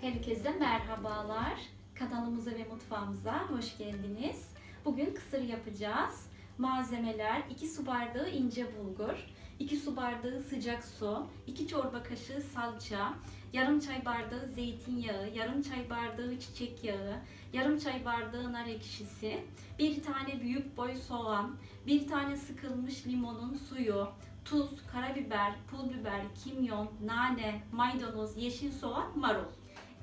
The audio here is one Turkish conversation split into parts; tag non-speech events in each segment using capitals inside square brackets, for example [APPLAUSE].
Herkese merhabalar. Kanalımıza ve mutfağımıza hoş geldiniz. Bugün kısır yapacağız. Malzemeler 2 su bardağı ince bulgur, 2 su bardağı sıcak su, 2 çorba kaşığı salça, yarım çay bardağı zeytinyağı, yarım çay bardağı çiçek yağı, yarım çay bardağı nar ekşisi, bir tane büyük boy soğan, bir tane sıkılmış limonun suyu, tuz, karabiber, pul biber, kimyon, nane, maydanoz, yeşil soğan, marul.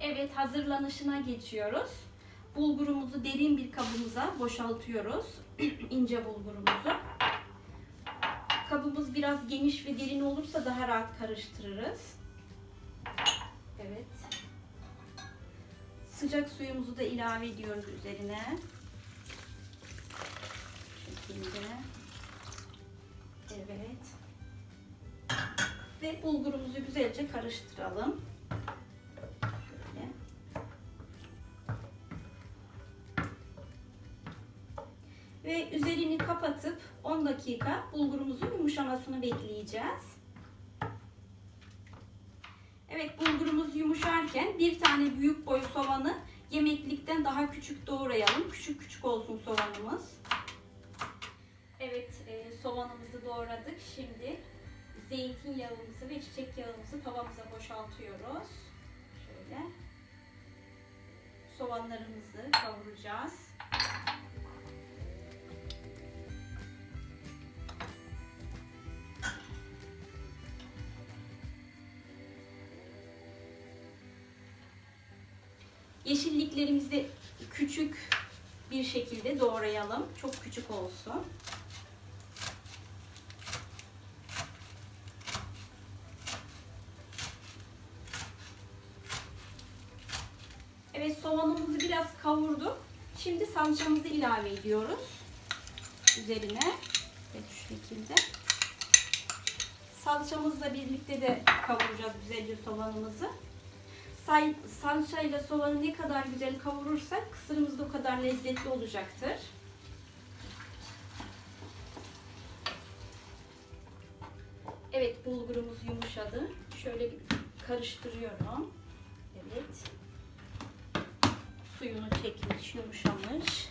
Evet hazırlanışına geçiyoruz. Bulgurumuzu derin bir kabımıza boşaltıyoruz. [CLEARS THROAT] ince bulgurumuzu. Kabımız biraz geniş ve derin olursa daha rahat karıştırırız. Evet. Sıcak suyumuzu da ilave ediyoruz üzerine. Şekilde. Evet. Ve bulgurumuzu güzelce karıştıralım. Ve üzerini kapatıp 10 dakika bulgurumuzun yumuşamasını bekleyeceğiz. Evet bulgurumuz yumuşarken bir tane büyük boy soğanı yemeklikten daha küçük doğrayalım. Küçük küçük olsun soğanımız. Evet e, soğanımızı doğradık. Şimdi zeytinyağımızı ve çiçek yağımızı tavamıza boşaltıyoruz. Şöyle. Soğanlarımızı kavuracağız. Yeşilliklerimizi küçük bir şekilde doğrayalım. Çok küçük olsun. Evet soğanımızı biraz kavurduk. Şimdi salçamızı ilave ediyoruz. Üzerine. Evet şu şekilde. Salçamızla birlikte de kavuracağız güzelce soğanımızı. Salçayla soğanı ne kadar güzel kavurursak kısırımız da o kadar lezzetli olacaktır. Evet bulgurumuz yumuşadı. Şöyle bir karıştırıyorum. Evet. Suyunu çekmiş, yumuşamış.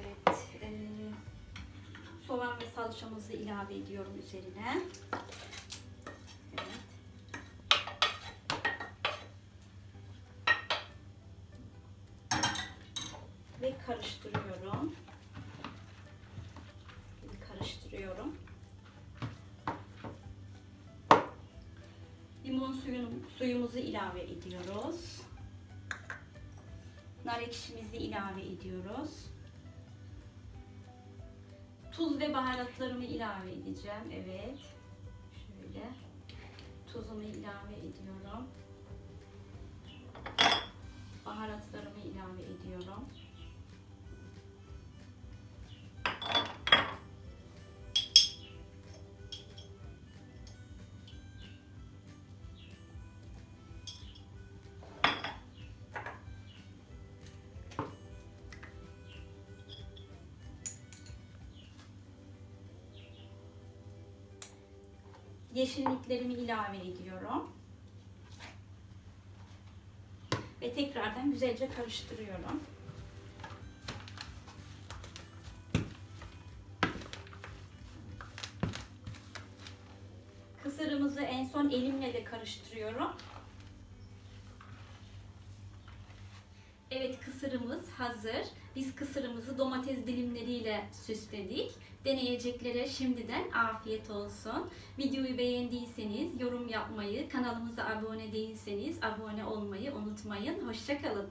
Evet. E, soğan ve salçamızı ilave ediyorum üzerine. Karıştırıyorum. Bir karıştırıyorum. Limon suyunu, suyumuzu ilave ediyoruz. Nar ekşimizi ilave ediyoruz. Tuz ve baharatlarımı ilave edeceğim. Evet. Şöyle. Tuzumu ilave ediyorum. Yeşilliklerimi ilave ediyorum. Ve tekrardan güzelce karıştırıyorum. Kısırımızı en son elimle de karıştırıyorum. Evet kısırımız hazır. Biz kısırımızı domates dilimleriyle süsledik. Deneyeceklere şimdiden afiyet olsun. Videoyu beğendiyseniz yorum yapmayı, kanalımıza abone değilseniz abone olmayı unutmayın. Hoşçakalın.